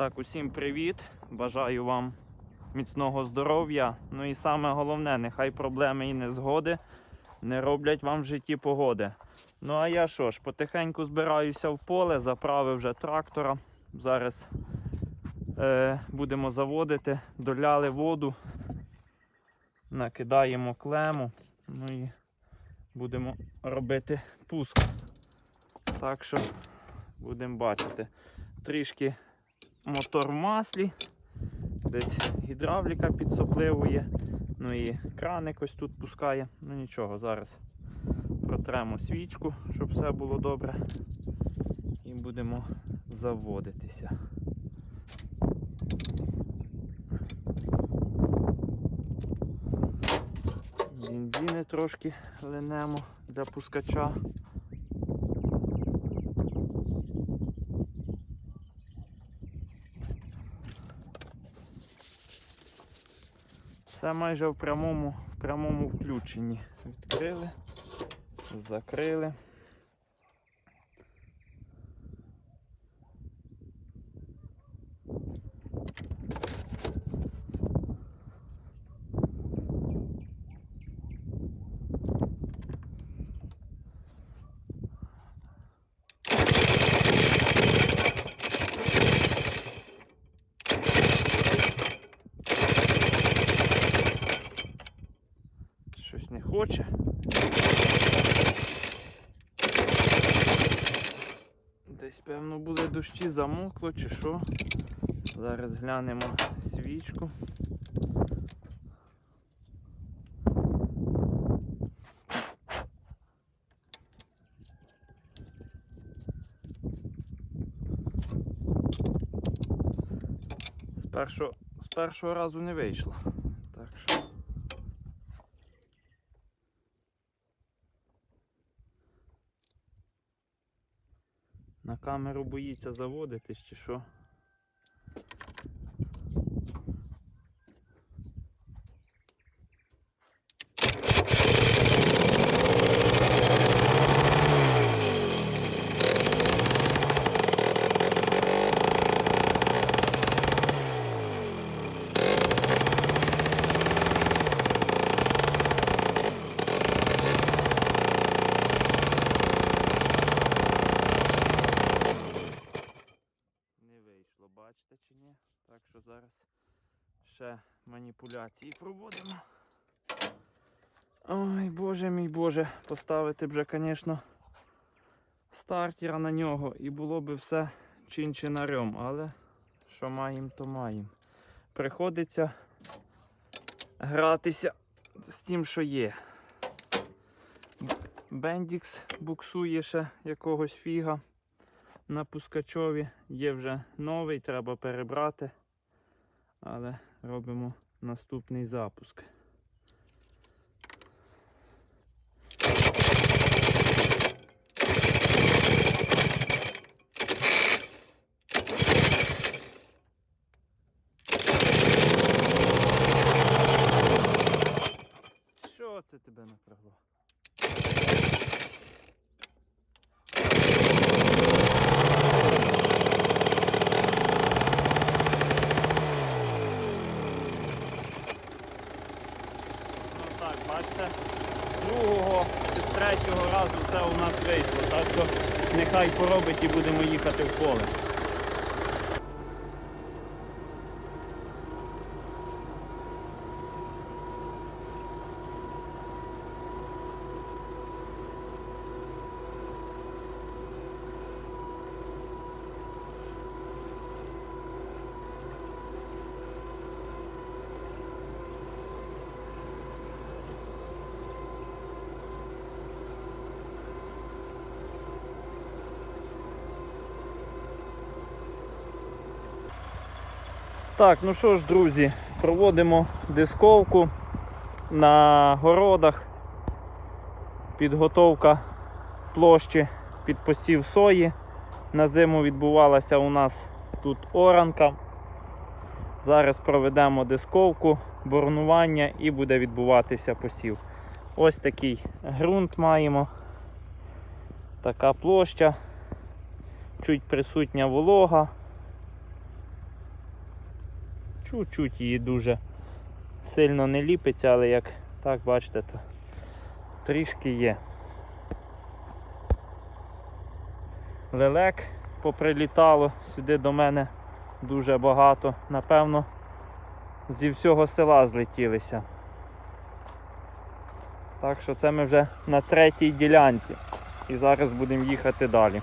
Так, усім привіт. Бажаю вам міцного здоров'я. Ну і саме головне, нехай проблеми і незгоди не роблять вам в житті погоди. Ну а я що ж, потихеньку збираюся в поле, заправив вже трактора. Зараз е, будемо заводити, доляли воду, накидаємо клему, ну і будемо робити пуск. Так що будемо бачити. Трішки мотор в маслі, десь гідравліка підсопливує, ну і краник ось тут пускає. Ну нічого, зараз протремо свічку, щоб все було добре. І будемо заводитися. Бензини трошки линемо для пускача. Це майже в прямому, в прямому включенні. Відкрили, закрили. Щось не хоче. Десь, певно, були дощі, замокло чи що. Зараз глянемо свічку. З з першого разу не вийшло. Так що. На камеру боїться заводитись чи що? Не вийшло, бачите чи ні? Так що зараз ще маніпуляції проводимо. Ой, боже мій боже, поставити б вже, звісно, стартера на нього і було б все чин-чинарем, але що маємо, то маємо. Приходиться гратися з тим, що є. Бендікс буксує ще якогось фіга на пускачові. Є вже новий, треба перебрати. Але робимо наступний запуск. Що це тебе напрягло? Ну так, бачите, з другого чи третього разу це у нас вийшло. Так що нехай поробить і будемо їхати в поле. Так, ну що ж, друзі, проводимо дисковку на городах. Підготовка площі під посів сої. На зиму відбувалася у нас тут оранка. Зараз проведемо дисковку, боронування і буде відбуватися посів. Ось такий ґрунт маємо. Така площа, чуть присутня волога. Чуть-чуть її дуже сильно не ліпиться, але як так бачите, то трішки є. Лелек поприлітало сюди до мене дуже багато. Напевно, зі всього села злетілися. Так що це ми вже на третій ділянці. І зараз будемо їхати далі.